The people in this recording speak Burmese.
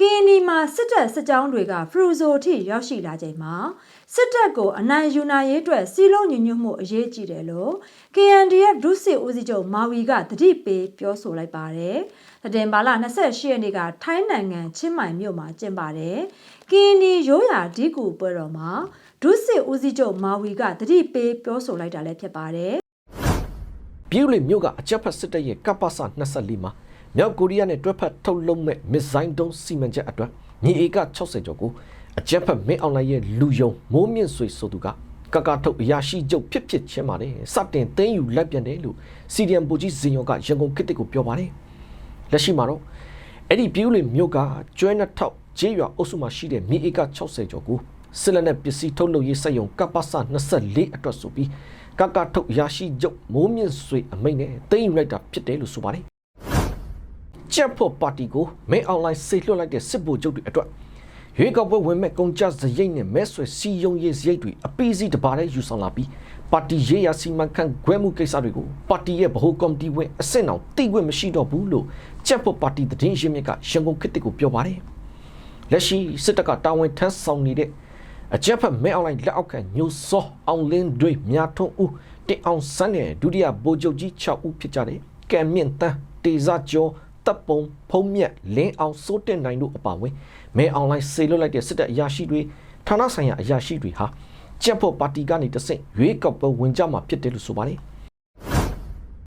ကင်းဒီမှာစစ်တပ်စစ်ကြောင်းတွေကဖရူဇိုအထိရောက်ရှိလာချိန်မှာစစ်တပ်ကိုအနိုင်ယူနိုင်ရေးအတွက်စီလုံးညီညွတ်မှုအရေးကြီးတယ်လို့ KNDF ဒုစစ်ဦးစီးချုပ်မာဝီကတတိပေးပြောဆိုလိုက်ပါတယ်။တတင်ပါလ28ရက်နေ့ကထိုင်းနိုင်ငံချင်းမိုင်မြို့မှာကျင်းပါတယ်။ကင်းဒီရိုးရာဒီကူပွဲတော်မှာဒုစစ်ဦးစီးချုပ်မာဝီကတတိပေးပြောဆိုလိုက်တာလည်းဖြစ်ပါတယ်။ပြည်ဦးလေမြို့ကအကြက်ဖက်စစ်တပ်ရဲ့ကပ္ပစ24မှာ မြောက်ကိုရီးယားနဲ့တွဲဖက်ထုတ်လုပ်မဲ့မစ်ဇိုင်းဒုံးစီမံချက်အတွက်ညီအေက60ကျော်ကိုအကြက်ဖက်မင်းအောင်လှိုင်ရဲ့လူယုံမိုးမြင့်ဆွေဆိုသူကကကထုတ်အရာရှိချုပ်ဖြစ်ဖြစ်ချင်းပါတယ်စတင်သိမ်းယူလိုက်ပြန်တယ်လို့စီဒီအမ်ဘူကြီးဇင်ယောကရန်ကုန်ခေတ်တစ်ကိုပြောပါတယ်လက်ရှိမှာတော့အဲ့ဒီပြည်ဦးလေမြို့ကကျွဲနှစ်ထောက်ဂျေးရွာအုပ်စုမှာရှိတဲ့မြေအေက60ကျော်ကိုစစ်လက်နဲ့ပစ္စည်းထုတ်လုပ်ရေးစက်ရုံကပ္ပစ24အတွက်ဆိုပြီးကကထုတ်အရာရှိချုပ်မိုးမြင့်ဆွေအမိန့်နဲ့သိမ်းယူလိုက်တာဖြစ်တယ်လို့ဆိုပါတယ် ကြက်ဖို့ပါတီကိုမဲအွန်လိုင်းဆေလွှတ်လိုက်တဲ့စစ်ဗိုလ်ချုပ်တွေအတွက်ရွေးကောက်ပွဲဝင်မဲ့ကုန်ကြစရိတ်နဲ့မဲဆွယ်စီယုံရေးစရိတ်တွေအပီးစီးတပါးတည်းယူဆောင်လာပြီးပါတီရေးရာစီမံခန့်ခွဲမှုကိစ္စတွေကိုပါတီရဲ့ဗဟိုကော်မတီဝင်အဆင့်အောင်တိခွင့်မရှိတော့ဘူးလို့ကြက်ဖို့ပါတီတည်င်းရင်းမြစ်ကရန်ကုန်ခေတ်တစ်ကိုပြောပါတယ်လက်ရှိစစ်တပ်ကတာဝန်ထမ်းဆောင်နေတဲ့အကြက်ဖက်မဲအွန်လိုင်းလက်အောက်ခံညိုစောအောင်လင်းတွေမြာထွန်းဦးတင်အောင်စန်းနဲ့ဒုတိယဗိုလ်ချုပ်ကြီး6ဦးဖြစ်ကြတယ်ကဲမြင့်တန်းတေဇာကျော် တပ်ပုံဖုံးမြက်လင်းအောင်စိုးတင်နိုင်တို့အပါအဝင်မဲအွန်လိုင်းဆေလွတ်လိုက်တဲ့စစ်တပ်အရာရှိတွေဌာနဆိုင်ရာအရာရှိတွေဟာကြက်ဖို့ပါတီကနေတဆင့်ရွေးကောက်ပွဲဝင်ကြမှာဖြစ်တယ်လို့ဆိုပါတယ်